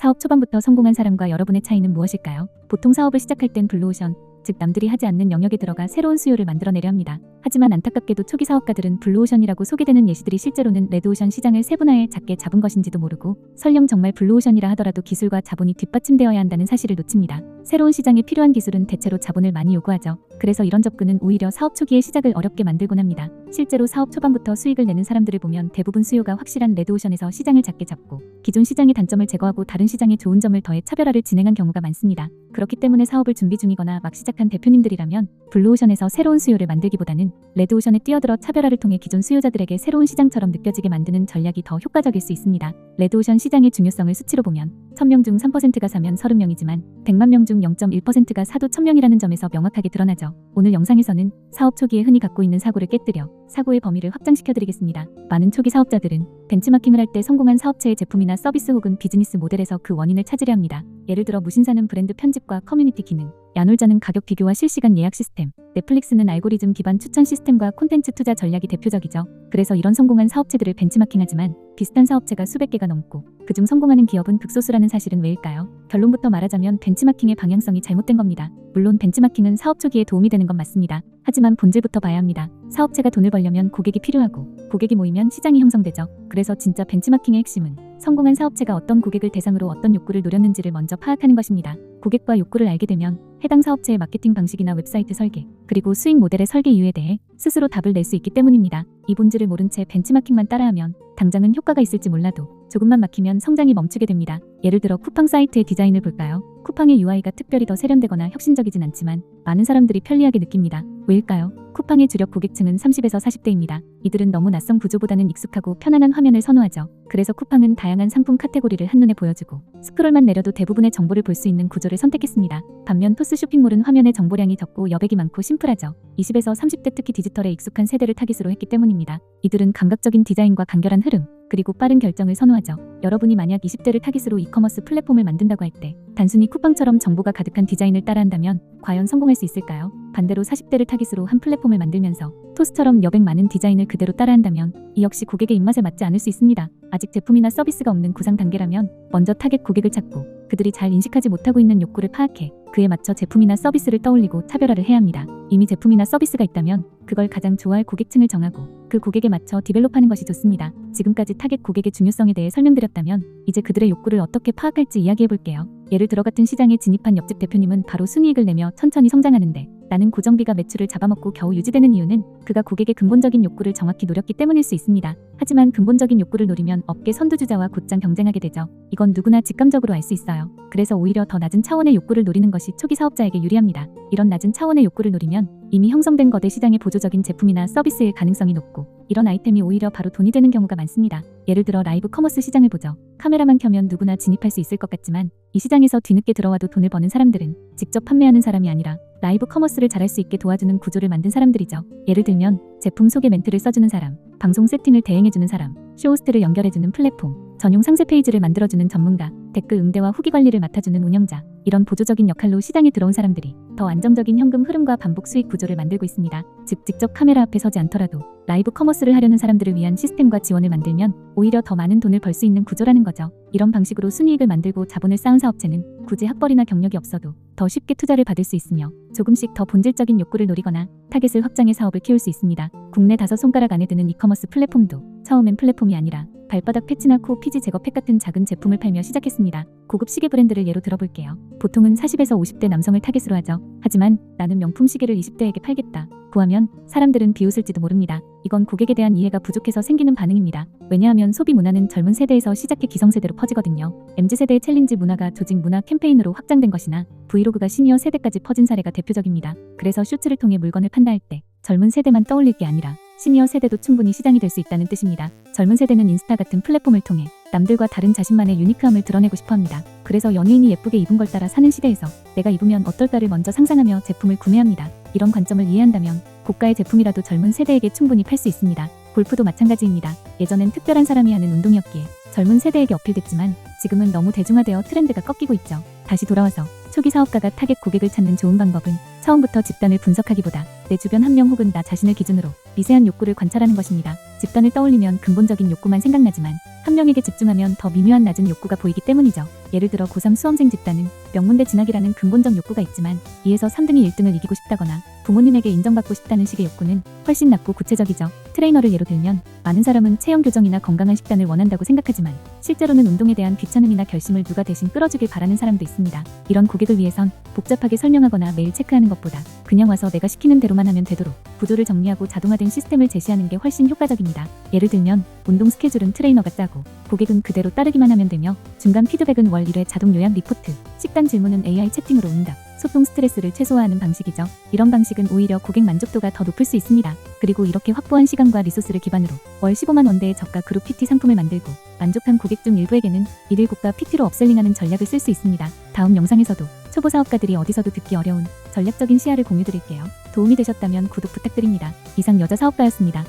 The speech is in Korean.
사업 초반부터 성공한 사람과 여러분의 차이는 무엇일까요? 보통 사업을 시작할 땐 블루오션, 즉 남들이 하지 않는 영역에 들어가 새로운 수요를 만들어내려 합니다. 하지만 안타깝게도 초기 사업가들은 블루오션이라고 소개되는 예시들이 실제로는 레드오션 시장을 세분화해 작게 잡은 것인지도 모르고 설령 정말 블루오션이라 하더라도 기술과 자본이 뒷받침되어야 한다는 사실을 놓칩니다. 새로운 시장에 필요한 기술은 대체로 자본을 많이 요구하죠. 그래서 이런 접근은 오히려 사업 초기의 시작을 어렵게 만들곤 합니다. 실제로 사업 초반부터 수익을 내는 사람들을 보면 대부분 수요가 확실한 레드오션에서 시장을 작게 잡고 기존 시장의 단점을 제거하고 다른 시장의 좋은 점을 더해 차별화를 진행한 경우가 많습니다. 그렇기 때문에 사업을 준비 중이거나 막 시작한 대표님들이라면 블루오션에서 새로운 수요를 만들기보다는 레드오션에 뛰어들어 차별화를 통해 기존 수요자들에게 새로운 시장처럼 느껴지게 만드는 전략이 더 효과적일 수 있습니다. 레드오션 시장의 중요성을 수치로 보면 1000명 중 3%가 사면 30명이지만 100만 명 중 0.1%가 사도 1000명이라는 점에서 명확하게 드러나죠. 오늘 영상에서는 사업 초기에 흔히 갖고 있는 사고를 깨뜨려 사고의 범위를 확장시켜드리겠습니다. 많은 초기 사업자들은 벤치마킹을 할 때 성공한 사업체의 제품이나 서비스 혹은 비즈니스 모델에서 그 원인을 찾으려 합니다. 예를 들어 무신사는 브랜드 편집과 커뮤니티 기능, 야놀자는 가격 비교와 실시간 예약 시스템, 넷플릭스는 알고리즘 기반 추천 시스템과 콘텐츠 투자 전략이 대표적이죠. 그래서 이런 성공한 사업체들을 벤치마킹하지만 비슷한 사업체가 수백 개가 넘고 그중 성공하는 기업은 극소수라는 사실은 왜일까요? 결론부터 말하자면 벤치마킹의 방향성이 잘못된 겁니다. 물론 벤치마킹은 사업 초기에 도움이 되는 건 맞습니다. 하지만 본질부터 봐야 합니다. 사업체가 돈을 벌려면 고객이 필요하고 고객이 모이면 시장이 형성되죠. 그래서 진짜 벤치마킹의 핵심은 성공한 사업체가 어떤 고객을 대상으로 어떤 욕구를 노렸는지를 먼저 파악하는 것입니다. 고객과 욕구를 알게 되면 해당 사업체의 마케팅 방식이나 웹사이트 설계, 그리고 수익 모델의 설계 이유에 대해 스스로 답을 낼 수 있기 때문입니다. 이 본질을 모른 채 벤치마킹만 따라하면 당장은 효과가 있을지 몰라도 조금만 막히면 성장이 멈추게 됩니다. 예를 들어 쿠팡 사이트의 디자인을 볼까요? 쿠팡의 UI가 특별히 더 세련되거나 혁신적이진 않지만 많은 사람들이 편리하게 느낍니다. 왜일까요? 쿠팡의 주력 고객층은 30에서 40대입니다. 이들은 너무 낯선 구조보다는 익숙하고 편안한 화면을 선호하죠. 그래서 쿠팡은 다양한 상품 카테고리를 한눈에 보여주고 스크롤만 내려도 대부분의 정보를 볼 수 있는 구조를 선택했습니다. 반면 토스 쇼핑몰은 화면의 정보량이 적고 여백이 많고 심플하죠. 20에서 30대 특히 디지털에 익숙한 세대를 타깃으로 했기 때문입니다. 이들은 감각적인 디자인과 간결한 흐름, 그리고 빠른 결정을 선호하죠. 여러분이 만약 20대를 타깃으로 이커머스 플랫폼을 만든다고 할 때 단순히 쿠팡처럼 정보가 가득한 디자인을 따라한다면 과연 성공할 수 있을까요? 반대로 40대를 타깃으로 한 플랫폼을 만들면서 토스처럼 여백 많은 디자인을 그대로 따라한다면 이 역시 고객의 입맛에 맞지 않을 수 있습니다. 아직 제품이나 서비스가 없는 구상 단계라면 먼저 타겟 고객을 찾고 그들이 잘 인식하지 못하고 있는 욕구를 파악해 그에 맞춰 제품이나 서비스를 떠올리고 차별화를 해야 합니다. 이미 제품이나 서비스가 있다면 그걸 가장 좋아할 고객층을 정하고 그 고객에 맞춰 디벨롭하는 것이 좋습니다. 지금까지 타겟 고객의 중요성에 대해 설명드렸다면 이제 그들의 욕구를 어떻게 파악할지 이야기해 볼게요. 예를 들어 같은 시장에 진입한 옆집 대표님은 바로 순이익을 내며 천천히 성장하는데 나는 고정비가 매출을 잡아먹고 겨우 유지되는 이유는 그가 고객의 근본적인 욕구를 정확히 노렸기 때문일 수 있습니다. 하지만 근본적인 욕구를 노리면 업계 선두주자와 곧장 경쟁하게 되죠. 이건 누구나 직감적으로 알 수 있어요. 그래서 오히려 더 낮은 차원의 욕구를 노리는 것이 초기 사업자에게 유리합니다. 이런 낮은 차원의 욕구를 노리면 이미 형성된 거대 시장의 보조적인 제품이나 서비스일 가능성이 높고 이런 아이템이 오히려 바로 돈이 되는 경우가 많습니다. 예를 들어 라이브 커머스 시장을 보죠. 카메라만 켜면 누구나 진입할 수 있을 것 같지만 이 시장에서 뒤늦게 들어와도 돈을 버는 사람들은 직접 판매하는 사람이 아니라 라이브 커머스를 잘할 수 있게 도와주는 구조를 만든 사람들이죠. 예를 들면 제품 소개 멘트를 써주는 사람, 방송 세팅을 대행해주는 사람, 쇼호스트를 연결해주는 플랫폼, 전용 상세 페이지를 만들어주는 전문가, 댓글 응대와 후기 관리를 맡아주는 운영자, 이런 보조적인 역할로 시장에 들어온 사람들이 더 안정적인 현금 흐름과 반복 수익 구조를 만들고 있습니다. 즉, 직접 카메라 앞에 서지 않더라도 라이브 커머스를 하려는 사람들을 위한 시스템과 지원을 만들면 오히려 더 많은 돈을 벌 수 있는 구조라는 거죠. 이런 방식으로 순이익을 만들고 자본을 쌓은 사업체는 굳이 학벌이나 경력이 없어도 더 쉽게 투자를 받을 수 있으며 조금씩 더 본질적인 욕구를 노리거나 타겟을 확장해 사업을 키울 수 있습니다. 국내 다섯 손가락 안에 드는 이커머스 플랫폼도 처음엔 플랫폼이 아니라 발바닥 패치나 코 피지 제거 팩 같은 작은 제품을 팔며 시작했습니다. 고급 시계 브랜드를 예로 들어볼게요. 보통은 40에서 50대 남성을 타겟으로 하죠. 하지만 나는 명품 시계를 20대에게 팔겠다. 구하면 사람들은 비웃을지도 모릅니다. 이건 고객에 대한 이해가 부족해서 생기는 반응입니다. 왜냐하면 소비 문화는 젊은 세대에서 시작해 기성세대로 퍼지거든요. MZ세대의 챌린지 문화가 조직 문화 캠페인으로 확장된 것이나 브이로그가 시니어 세대까지 퍼진 사례가 대표적입니다. 그래서 쇼츠를 통해 물건을 판다할 때 젊은 세대만 떠올릴 게 아니라 시니어 세대도 충분히 시장이 될 수 있다는 뜻입니다. 젊은 세대는 인스타 같은 플랫폼을 통해 남들과 다른 자신만의 유니크함을 드러내고 싶어 합니다. 그래서 연예인이 예쁘게 입은 걸 따라 사는 시대에서 내가 입으면 어떨까를 먼저 상상하며 제품을 구매합니다. 이런 관점을 이해한다면 고가의 제품이라도 젊은 세대에게 충분히 팔 수 있습니다. 골프도 마찬가지입니다. 예전엔 특별한 사람이 하는 운동이었기에 젊은 세대에게 어필됐지만 지금은 너무 대중화되어 트렌드가 꺾이고 있죠. 다시 돌아와서 초기 사업가가 타겟 고객을 찾는 좋은 방법은 처음부터 집단을 분석하기보다 내 주변 한 명 혹은 나 자신을 기준으로 미세한 욕구를 관찰하는 것입니다. 집단을 떠올리면 근본적인 욕구만 생각나지만 한 명에게 집중하면 더 미묘한 낮은 욕구가 보이기 때문이죠. 예를 들어 고3 수험생 집단은 명문대 진학이라는 근본적 욕구가 있지만 2에서 3등이 1등을 이기고 싶다거나 부모님에게 인정받고 싶다는 식의 욕구는 훨씬 낮고 구체적이죠. 트레이너를 예로 들면 많은 사람은 체형 교정이나 건강한 식단을 원한다고 생각하지만 실제로는 운동에 대한 귀찮음이나 결심을 누가 대신 끌어주길 바라는 사람도 있습니다. 이런 고객을 위해선 복잡하게 설명하거나 매일 체크하는 것보다 그냥 와서 내가 시키는 대로만 하면 되도록 구조를 정리하고 자동화된 시스템을 제시하는 게 훨씬 효과적입니다. 예를 들면 운동 스케줄은 트레이너가 짜고 고객은 그대로 따르기만 하면 되며 중간 피드백은 월 1회 자동 요약 리포트, 식단 질문은 AI 채팅으로 응답, 소통 스트레스를 최소화하는 방식이죠. 이런 방식은 오히려 고객 만족도가 더 높을 수 있습니다. 그리고 이렇게 확보한 시간과 리소스를 기반으로 월 15만 원대의 저가 그룹 PT 상품을 만들고 만족한 고객 중 일부에게는 일일 고가 PT로 업셀링하는 전략을 쓸 수 있습니다. 다음 영상에서도 초보 사업가들이 어디서도 듣기 어려운 전략적인 시야를 공유 드릴게요. 도움이 되셨다면 구독 부탁드립니다. 이상 여자 사업가였습니다.